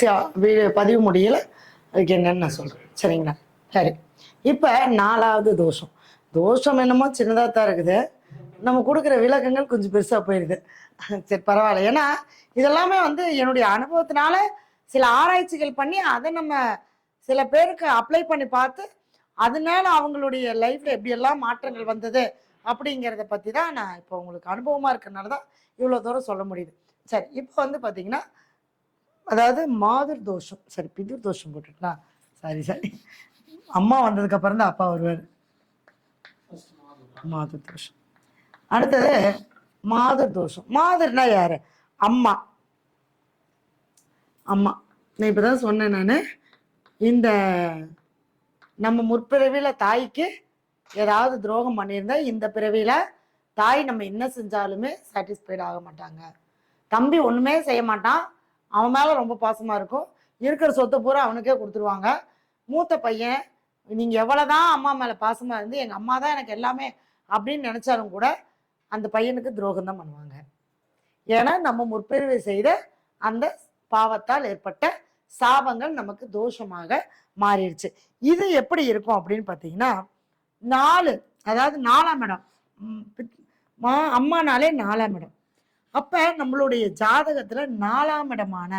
கடைசியாக பதிவு முடியல. அதுக்கு என்னன்னு நான் சொல்கிறேன் சரிங்களா? சரி. இப்போ நாலாவது தோஷம். தோஷம் என்னமோ சின்னதாக தான் இருக்குது. நம்ம கொடுக்குற விளக்கங்கள் கொஞ்சம் பெருசாக போயிடுது சரி பரவாயில்ல. ஏன்னா இதெல்லாமே வந்து என்னுடைய அனுபவத்தினால சில ஆராய்ச்சிகள் பண்ணி அதை நம்ம சில பேருக்கு அப்ளை பண்ணி பார்த்து அதனால அவங்களுடைய லைஃப்பில் எப்படியெல்லாம் மாற்றங்கள் வந்தது அப்படிங்கிறத பற்றி தான் நான் இப்போ உங்களுக்கு அனுபவமாக இருக்கிறனால தான் இவ்வளோ தூரம் சொல்ல முடியுது. சரி இப்போ வந்து பார்த்தீங்கன்னா அதாவது மாதுர் தோஷம். சரி பிதுர் தோஷம் போட்டுட்டா சாரி சாரி அம்மா வந்ததுக்கு அப்புறம் தான் அப்பா வருவார். மாதர் தோஷம். அடுத்தது மாதுர் தோஷம். மாதர்னா யாரு? அம்மா. அம்மா. நான் இப்பதான் சொன்னேன் நான். இந்த நம்ம முற்பிறவியில தாய்க்கு ஏதாவது துரோகம் பண்ணியிருந்தா இந்த பிறவியில தாய் நம்ம என்ன செஞ்சாலுமே சாட்டிஸ்ஃபைட் ஆக மாட்டாங்க. தம்பி ஒண்ணுமே செய்ய மாட்டான். அவன் மேலே ரொம்ப பாசமாக இருக்கும். இருக்கிற சொத்தை பூரா அவனுக்கே கொடுத்துருவாங்க. மூத்த பையன் நீங்கள் எவ்வளோ தான் அம்மா மேலே பாசமாக இருந்து எங்கள் அம்மா தான் எனக்கு எல்லாமே அப்படின்னு நினச்சாலும் கூட அந்த பையனுக்கு துரோகம் தான் பண்ணுவாங்க. ஏன்னா நம்ம முற்பிறவி செய்த அந்த பாவத்தால் ஏற்பட்ட சாபங்கள் நமக்கு தோஷமாக மாறிடுச்சு. இது எப்படி இருக்கும் அப்படின்னு பார்த்தீங்கன்னா நாலு அதாவது நாலாம் இடம். மா- அம்மானாலே நாலாம் இடம். அப்ப நம்மளுடைய ஜாதகத்துல நாலாம் இடமான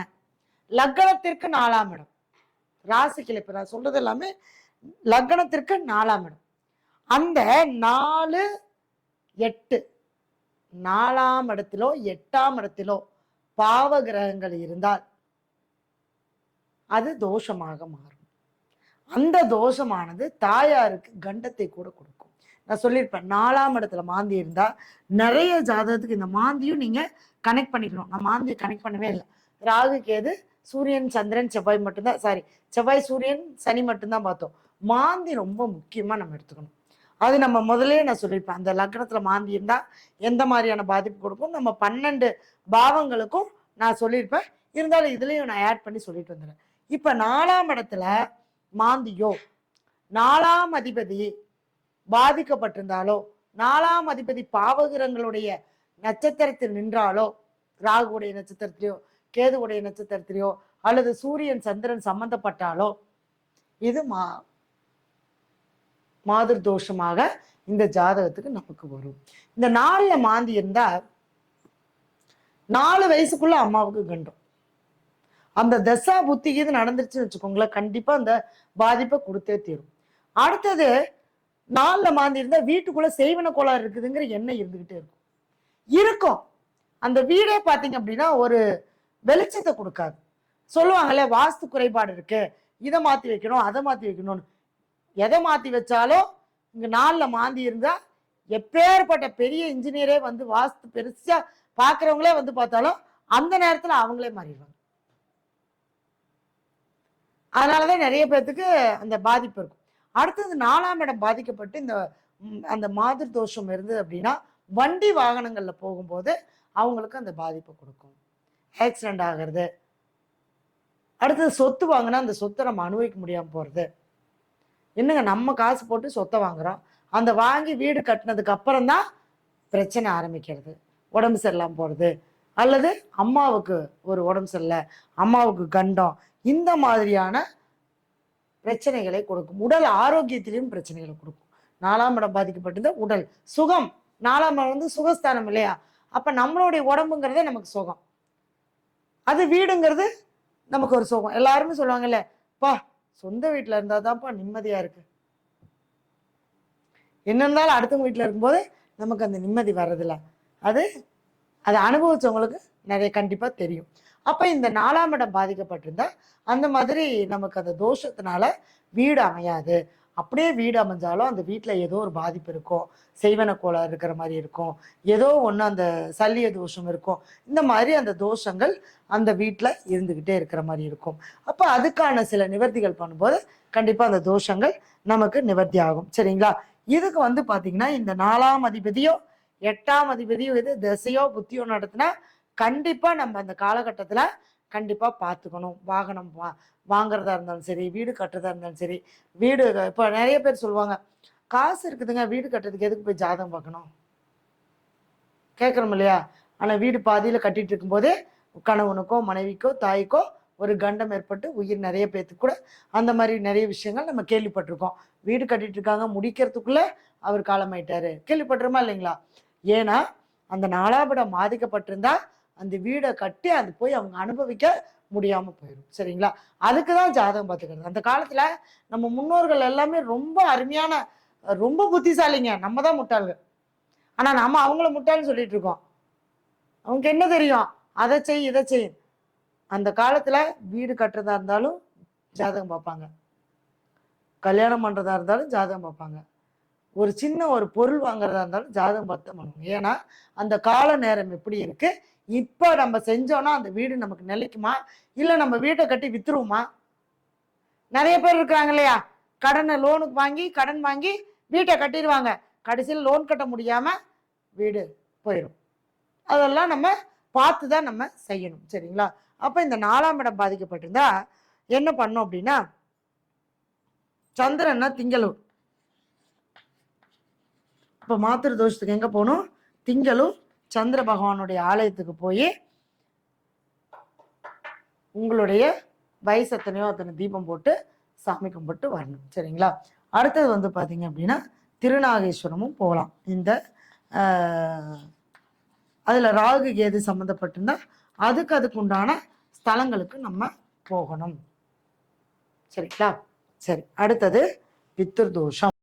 லக்னத்திற்கு நாலாம் இடம். ராசிக்கு இப்ப நான் சொல்றது எல்லாமே லக்னத்திற்கு நாலாம் இடம். அந்த நாலு எட்டு நாலாம் இடத்திலோ எட்டாம் இடத்திலோ பாவ கிரகங்கள் இருந்தால் அது தோஷமாக மாறும். அந்த தோஷமானது தாயாருக்கு கண்டத்தை கூட கொடுக்கும். நான் சொல்லியிருப்பேன் நாலாம் இடத்துல மாந்தி இருந்தா நிறைய ஜாதகத்துக்கு இந்த மாந்தியும் நீங்க கனெக்ட் பண்ணிக்கணும். நான் மாந்தியை கனெக்ட் பண்ணவே இல்லை. ராகு கேது சூரியன் சந்திரன் செவ்வாய் மட்டும்தான் சாரி செவ்வாய் சூரியன் சனி மட்டும்தான் பார்த்தோம். மாந்தி ரொம்ப முக்கியமா நம்ம எடுத்துக்கணும். அது நம்ம முதலே நான் சொல்லியிருப்பேன் அந்த லக்னத்துல மாந்தி இருந்தா எந்த மாதிரியான பாதிப்பு கொடுக்கும்? நம்ம பன்னெண்டு பாவங்களுக்கும் நான் சொல்லியிருப்பேன். இருந்தாலும் இதுலயும் நான் ஆட் பண்ணி சொல்லிட்டு வந்துடுறேன். இப்ப நாலாம் இடத்துல மாந்தியோ நாலாம் அதிபதி பாதிக்கப்பட்டிருந்தாலோ நாலாம் அதிபதி பாவகிரங்களுடைய நட்சத்திரத்தில் நின்றாலோ ராகுடைய நட்சத்திரத்திலையோ கேதுவுடைய நட்சத்திரத்திலையோ அல்லது சூரியன் சந்திரன் சம்பந்தப்பட்டாலோ இது மா மாதுர் தோஷமாக இந்த ஜாதகத்துக்கு நமக்கு வரும். இந்த நாலுல மாந்தி இருந்தா நாலு வயசுக்குள்ள அம்மாவுக்கு கண்டும். அந்த தசா புத்தி இது நடந்துருச்சுன்னு வச்சுக்கோங்களேன் கண்டிப்பா அந்த பாதிப்பை கொடுத்தே தீரும். அடுத்தது நாளில் மாந்தி வீட்டுக்குள்ளே செய்வன கோளாறு இருக்குதுங்கிற எண்ணம் இருந்துக்கிட்டே இருக்கும். இருக்கும். அந்த வீடே பார்த்தீங்க அப்படின்னா ஒரு வெளிச்சத்தை கொடுக்காது. சொல்லுவாங்கல்ல வாஸ்து குறைபாடு இருக்கு. இதை மாற்றி வைக்கணும் அதை மாற்றி வைக்கணும்னு. எதை மாற்றி வச்சாலும் இங்கே நாளில் மாந்தி இருந்தால் எப்பேற்பட்ட பெரிய இன்ஜினியரே வந்து வாஸ்து பெருசாக பார்க்குறவங்களே வந்து பார்த்தாலும் அந்த நேரத்தில் அவங்களே மாறிடுவாங்க. அதனாலதான் நிறைய பேர்த்துக்கு அந்த பாதிப்பு இருக்கும். அடுத்தது நாலாம் இடம் பாதிக்கப்பட்டு இந்த அந்த மாதிரி தோஷம் இருந்தது அப்படின்னா வண்டி வாகனங்களில் போகும்போது அவங்களுக்கு அந்த பாதிப்பை கொடுக்கும். ஆக்சிடென்ட் ஆகிறது. அடுத்தது சொத்து வாங்கினா அந்த சொத்தை நம்ம அனுபவிக்க முடியாமல் போகிறது என்னங்க நம்ம காசு போட்டு சொத்தை வாங்குகிறோம் அந்த வாங்கி வீடு கட்டினதுக்கு அப்புறம் தான் பிரச்சனை ஆரம்பிக்கிறது. உடம்பு சரியில்லாமல் போகிறது அல்லது அம்மாவுக்கு ஒரு உடம்பு சரியில்லை அம்மாவுக்கு கண்டம். இந்த மாதிரியான பிரச்சனைகளை கொடுக்கும். உடல் ஆரோக்கியத்திலையும் பிரச்சனைகளை கொடுக்கும். நாலாம் இடம் பாதிக்கப்பட்டது உடல். சுகம். நாலாம் இடம் வந்து சுகஸ்தானம் இல்லையா? அப்ப நம்மளுடைய உடம்புங்கிறதே நமக்கு சுகம். அது வீடுங்கிறது நமக்கு ஒரு சுகம். எல்லாருமே சொல்லுவாங்கல்ல பா சொந்த வீட்டுல இருந்தாதான்ப்பா நிம்மதியா இருக்கு. என்ன இருந்தாலும் அடுத்தவங்க வீட்டுல இருக்கும்போது நமக்கு அந்த நிம்மதி வர்றதில்ல. அது அதை அனுபவிச்சவங்களுக்கு நிறைய கண்டிப்பா தெரியும். அப்போ இந்த நாலாம் இடம் பாதிக்கப்பட்டிருந்தா அந்த மாதிரி நமக்கு அந்த தோஷத்தினால வீடு அமையாது. அப்படியே வீடு அமைஞ்சாலும் அந்த வீட்டில் ஏதோ ஒரு பாதிப்பு இருக்கும். செய்வன கோளாறு இருக்கிற மாதிரி இருக்கும். ஏதோ ஒன்று அந்த சல்லிய தோஷம் இருக்கும். இந்த மாதிரி அந்த தோஷங்கள் அந்த வீட்டில் இருந்துக்கிட்டே இருக்கிற மாதிரி இருக்கும். அப்போ அதுக்கான சில நிவர்த்திகள் பண்ணும்போது கண்டிப்பாக அந்த தோஷங்கள் நமக்கு நிவர்த்தி ஆகும். சரிங்களா? இதுக்கு வந்து பார்த்தீங்கன்னா இந்த நாலாம் அதிபதியோ எட்டாம் அதிபதியோ இது திசையோ புத்தியோ நடத்தினா கண்டிப்பாக நம்ம அந்த காலகட்டத்தில் கண்டிப்பாக பார்த்துக்கணும் வாகனம் வா வாங்குறதா இருந்தாலும் சரி வீடு கட்டுறதா இருந்தாலும் சரி வீடு இப்போ நிறைய பேர் சொல்லுவாங்க காசு இருக்குதுங்க வீடு கட்டுறதுக்கு எதுக்கு போய் ஜாதகம் பார்க்கணும்? கேட்குறோம் இல்லையா? ஆனால் வீடு பாதியில் கட்டிகிட்டு இருக்கும்போதே கணவனுக்கோ மனைவிக்கோ தாய்க்கோ ஒரு கண்டம் ஏற்பட்டு உயிர் நிறைய பேத்துக்கு கூட அந்த மாதிரி நிறைய விஷயங்கள் நம்ம கேள்விப்பட்டிருக்கோம். வீடு கட்டிட்டு இருக்காங்க முடிக்கிறதுக்குள்ள அவர் காலமாயிட்டாரு. கேள்விப்பட்டிருமா இல்லைங்களா? ஏன்னா அந்த நாலாபடம் பாதிக்கப்பட்டிருந்தா அந்த வீடை கட்டி அது போய் அவங்க அனுபவிக்க முடியாமல் போயிடும் சரிங்களா? அதுக்கு தான் ஜாதகம் பார்த்துக்கிறது அந்த காலத்தில் நம்ம முன்னோர்கள் எல்லாமே ரொம்ப அருமையான ரொம்ப புத்திசாலிங்க. நம்ம தான் முட்டாள்கள். ஆனால் நாம் அவங்கள முட்டாள்னு சொல்லிட்டு இருக்கோம். அவங்க என்ன தெரியும்? அதை செய் இதை செய். அந்த காலத்தில் வீடு கட்டுறதா இருந்தாலும் ஜாதகம் பார்ப்பாங்க. கல்யாணம் பண்ணுறதா இருந்தாலும் ஜாதகம் பார்ப்பாங்க. ஒரு சின்ன ஒரு பொருள் வாங்குறதா இருந்தாலும் ஜாதகம் பார்த்து பண்ணுவோம் ஏன்னா அந்த கால நேரம் எப்படி இருக்குது இப்போ நம்ம செஞ்சோம்னா அந்த வீடு நமக்கு நிலைக்குமா? இல்லை நம்ம வீட்டை கட்டி வித்துருவோமா? நிறைய பேர் இருக்கிறாங்க இல்லையா? கடனை லோனுக்கு வாங்கி கடன் வாங்கி வீட்டை கட்டிடுவாங்க. கடைசியில் லோன் கட்ட முடியாமல் வீடு போயிடும். அதெல்லாம் நம்ம பார்த்து தான் நம்ம செய்யணும். சரிங்களா? அப்போ இந்த நாலாம் இடம் பாதிக்கப்பட்டிருந்தா என்ன பண்ணோம் அப்படின்னா சந்திரன்னா திங்களூர். இப்போ மாத்திரு தோஷத்துக்கு எங்கே போகணும்? திங்களும் சந்திர பகவானுடைய ஆலயத்துக்கு போய் உங்களுடைய வயசு எத்தனையோ அத்தனை தீபம் போட்டு சாமி கும்பிட்டு வரணும். சரிங்களா? அடுத்தது வந்து பார்த்தீங்க அப்படின்னா திருநாகேஸ்வரமும் போகலாம். இந்த அதில் ராகு கேது சம்மந்தப்பட்டிருந்தா அதுக்கு அதுக்கு உண்டான ஸ்தலங்களுக்கு நம்ம போகணும். சரிங்களா? சரி அடுத்தது பித்திருதோஷம்